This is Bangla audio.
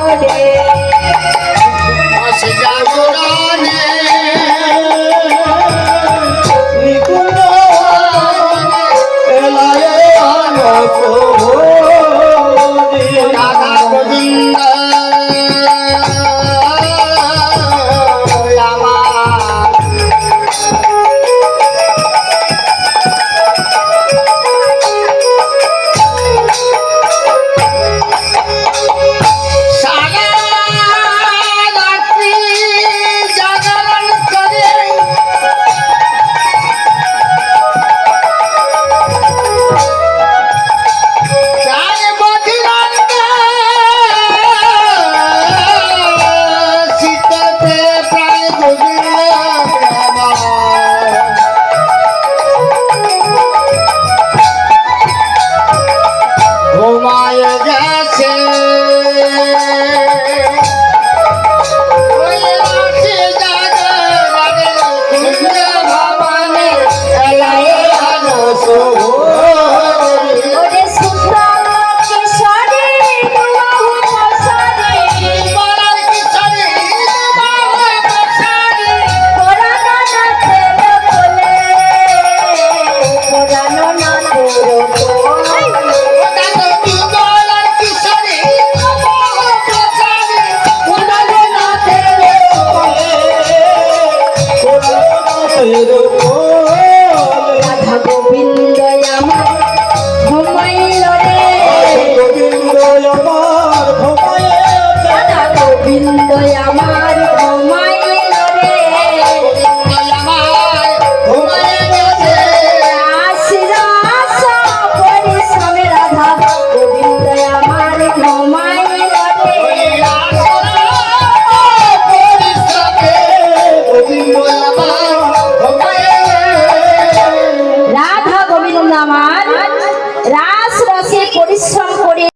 Hare Yeah. রাধা গোবিন্দ আমার ঘুমাইল রে গোবিন্দ আমার ঘুমাইল রাধা গোবিন্দ আমার